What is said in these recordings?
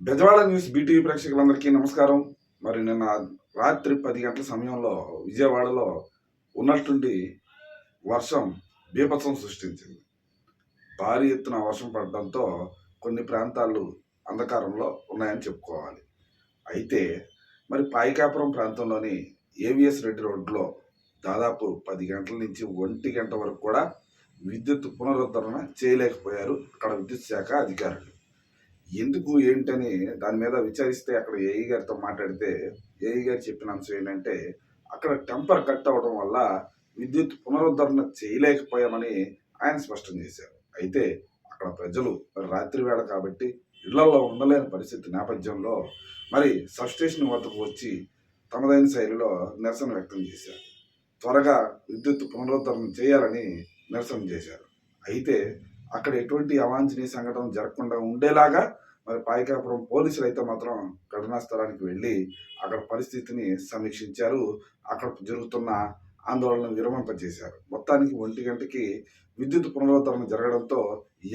Bezawada news BTV ప్రేక్షకులందరికీ నమస్కారం. మరి నిన్న రాత్రి పది గంటల సమయంలో విజయవాడలో ఉన్నట్టుండి వర్షం బీభత్సం సృష్టించింది. భారీ ఎత్తున వర్షం పడడంతో కొన్ని ప్రాంతాలు అంధకారంలో ఉన్నాయని చెప్పుకోవాలి. అయితే మరి పాయికాపురం ప్రాంతంలోని ఏవిఎస్ రెడ్డి రోడ్లో దాదాపు పది గంటల నుంచి ఒంటి గంట వరకు కూడా విద్యుత్ పునరుద్ధరణ చేయలేకపోయారు. అక్కడ విద్యుత్ శాఖ అధికారులు. ఎందుకు ఏంటని దాని మీద విచారిస్తే అక్కడ ఏఈ గారితో మాట్లాడితే ఏఈ గారు చెప్పిన అంశం ఏంటంటే అక్కడ టెంపర్ కట్ అవడం వల్ల విద్యుత్ పునరుద్ధరణ చేయలేకపోయామని ఆయన స్పష్టం చేశారు. అయితే అక్కడ ప్రజలు మరి రాత్రి వేళ కాబట్టి ఇళ్ళలో ఉండలేని పరిస్థితి నేపథ్యంలో మరి సబ్స్టేషన్ వద్దకు వచ్చి తమదైన శైలిలో నిరసన వ్యక్తం చేశారు. త్వరగా విద్యుత్ పునరుద్ధరణ చేయాలని నిరసన చేశారు. అయితే అక్కడ ఎటువంటి అవాంఛనీయ సంఘటన జరగకుండా ఉండేలాగా మరి పాయికాపురం పోలీసులు అయితే మాత్రం ఘటనా స్థలానికి వెళ్ళి అక్కడ పరిస్థితిని సమీక్షించారు. అక్కడ జరుగుతున్న ఆందోళన విరమింపజేశారు. మొత్తానికి ఒంటి గంటకి విద్యుత్ పునరుద్ధరణ జరగడంతో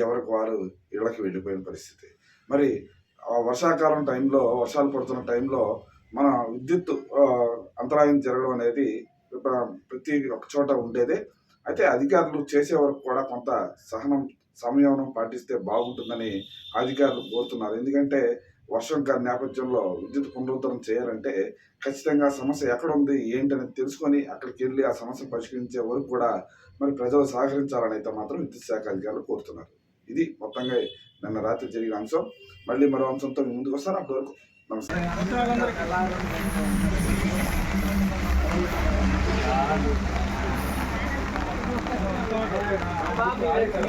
ఎవరికి వారు ఇళ్ళకి వెళ్ళిపోయిన పరిస్థితి. మరి వర్షాకాలం టైంలో వర్షాలు పడుతున్న టైంలో మన విద్యుత్ అంతరాయం జరగడం అనేది ప్రతి ఒక్క చోట ఉండేదే. అయితే అధికారులు చేసే వరకు కూడా కొంత సహనం సంయమనం పాటిస్తే బాగుంటుందని అధికారులు కోరుతున్నారు. ఎందుకంటే వర్షం గారి నేపథ్యంలో విద్యుత్ పునరుద్ధరణ చేయాలంటే ఖచ్చితంగా సమస్య ఎక్కడ ఉంది ఏంటని తెలుసుకొని అక్కడికి వెళ్ళి ఆ సమస్య పరిష్కరించే వరకు కూడా మరి ప్రజలు సహకరించాలని అయితే మాత్రం విద్యుత్ శాఖ అధికారులు కోరుతున్నారు. ఇది మొత్తంగా నిన్న రాత్రి జరిగిన అంశం. మళ్ళీ మరో అంశంతో ముందుకు వస్తాను. అప్పటి వరకు నమస్కారం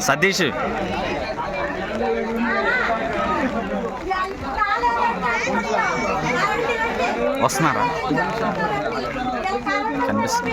సతీష్ వస్తున్నారా కనిపిస్తుంది.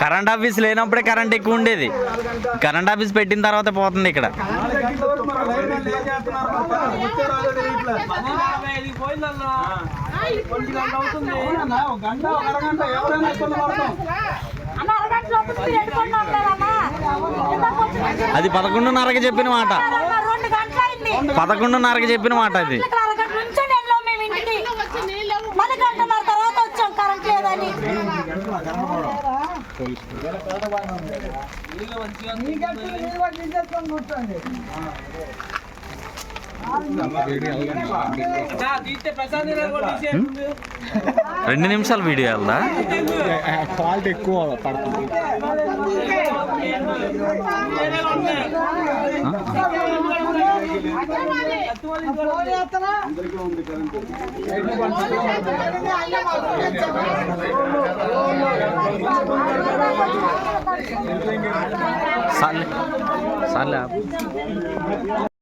కరెంట్ ఆఫీస్ లేనప్పుడే కరెంట్ ఎక్కువ ఉండేది. కరెంట్ ఆఫీస్ పెట్టిన తర్వాత పోతుంది ఇక్కడ. అది పదకొండున్నరకి చెప్పిన మాట. పదకొండున్నరకి చెప్పిన మాట అది. అరగంట నుంచి వెళ్ళాం మేము ఇంటికి కూర్చోండి గంటన్నర తర్వాత వచ్చాం కరెంట్ లేదని రెండు నిమిషాలు వీడియో వెళ్దా? క్వాలిటీ ఎక్కువ పడుతుంది. సార్లే సార్లే.